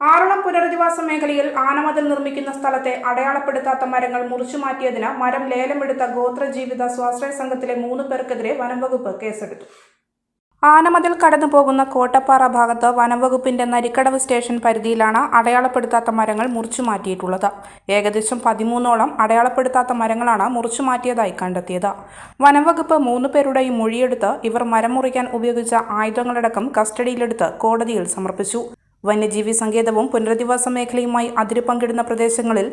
ആറളം പുനരധിവാസ മേഖലയിൽ ആനമതിൽ നിർമ്മിക്കുന്ന സ്ഥലത്തെ അടയാളപ്പെടുത്താത്ത മരങ്ങൾ മുറിച്ചു മാറ്റിയതിന് മരം ലേലമെടുത്ത ഗോത്രജീവിത സ്വാശ്രയ സംഘത്തിലെ മൂന്ന് പേർക്കെതിരെ വനംവകുപ്പ് കേസെടുത്തു. ആനമതിൽ കടന്നു പോകുന്ന കോട്ടപ്പാറ ഭാഗത്ത് വനംവകുപ്പിന്റെ നരിക്കടവ് സ്റ്റേഷൻ പരിധിയിലാണ് അടയാളപ്പെടുത്താത്ത മരങ്ങൾ മുറിച്ചു മാറ്റിയിട്ടുള്ളത്. ഏകദേശം പതിമൂന്നോളം അടയാളപ്പെടുത്താത്ത മരങ്ങളാണ് മുറിച്ചു മാറ്റിയതായി കണ്ടെത്തിയത്. വനംവകുപ്പ് മൂന്ന് പേരുടെയും മൊഴിയെടുത്ത് ഇവർ മരം മുറിക്കാൻ ഉപയോഗിച്ച ആയുധങ്ങളടക്കം കസ്റ്റഡിയിലെടുത്ത് കോടതിയിൽ സമർപ്പിച്ചു. വന്യജീവി സങ്കേതവും പുനരധിവാസ മേഖലയുമായി അതിര് പങ്കിടുന്ന പ്രദേശങ്ങളിൽ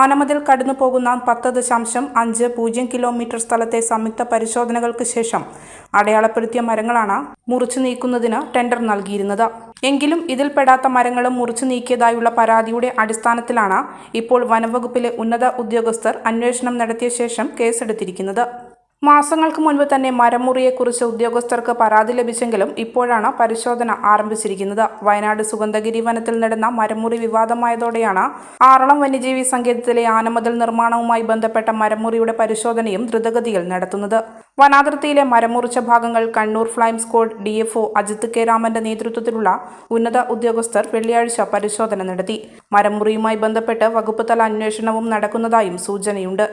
ആനമതിൽ കടന്നു പോകുന്ന പത്ത് ദശാംശം അഞ്ച് പൂജ്യം കിലോമീറ്റർ സ്ഥലത്തെ സംയുക്ത പരിശോധനകൾക്ക് ശേഷം അടയാളപ്പെടുത്തിയ മരങ്ങളാണ് മുറിച്ചു നീക്കുന്നതിന് ടെൻഡർ നൽകിയിരുന്നത്. എങ്കിലും ഇതിൽപ്പെടാത്ത മരങ്ങളും മുറിച്ചു നീക്കിയതായുള്ള പരാതിയുടെ അടിസ്ഥാനത്തിലാണ് ഇപ്പോൾ വനംവകുപ്പിലെ ഉന്നത ഉദ്യോഗസ്ഥർ അന്വേഷണം നടത്തിയ ശേഷം കേസെടുത്തിരിക്കുന്നത്. മാസങ്ങൾക്ക് മുൻപ് തന്നെ മരമുറിയെക്കുറിച്ച് ഉദ്യോഗസ്ഥർക്ക് പരാതി ലഭിച്ചെങ്കിലും ഇപ്പോഴാണ് പരിശോധന ആരംഭിച്ചിരിക്കുന്നത്. വയനാട് സുഗന്ധഗിരി വനത്തിൽ നടന്ന മരമുറി വിവാദമായതോടെയാണ് ആറളം വന്യജീവി സങ്കേതത്തിലെ ആനമതിൽ നിർമ്മാണവുമായി ബന്ധപ്പെട്ട മരമുറിയുടെ പരിശോധനയും ദ്രുതഗതിയിൽ നടത്തുന്നത്. വനാതിർത്തിയിലെ മരമുറിച്ച ഭാഗങ്ങൾ Kannur flying squad D F Ajith K രാമന്റെ നേതൃത്വത്തിലുള്ള ഉന്നത ഉദ്യോഗസ്ഥർ വെള്ളിയാഴ്ച പരിശോധന നടത്തി. മരമുറിയുമായി ബന്ധപ്പെട്ട് വകുപ്പ് തല അന്വേഷണവും നടക്കുന്നതായും സൂചനയുണ്ട്.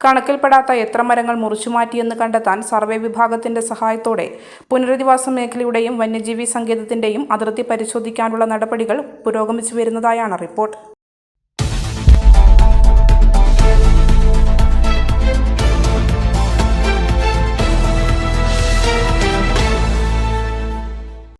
കണക്കിൽപ്പെടാത്ത എത്ര മരങ്ങൾ മുറിച്ചുമാറ്റിയെന്ന് കണ്ടെത്താൻ സർവേ വിഭാഗത്തിന്റെ സഹായത്തോടെ പുനരധിവാസ മേഖലയുടെയും വന്യജീവി സങ്കേതത്തിന്റെയും അതിർത്തി പരിശോധിക്കാനുള്ള നടപടികൾ പുരോഗമിച്ചു വരുന്നതായാണ് റിപ്പോർട്ട്.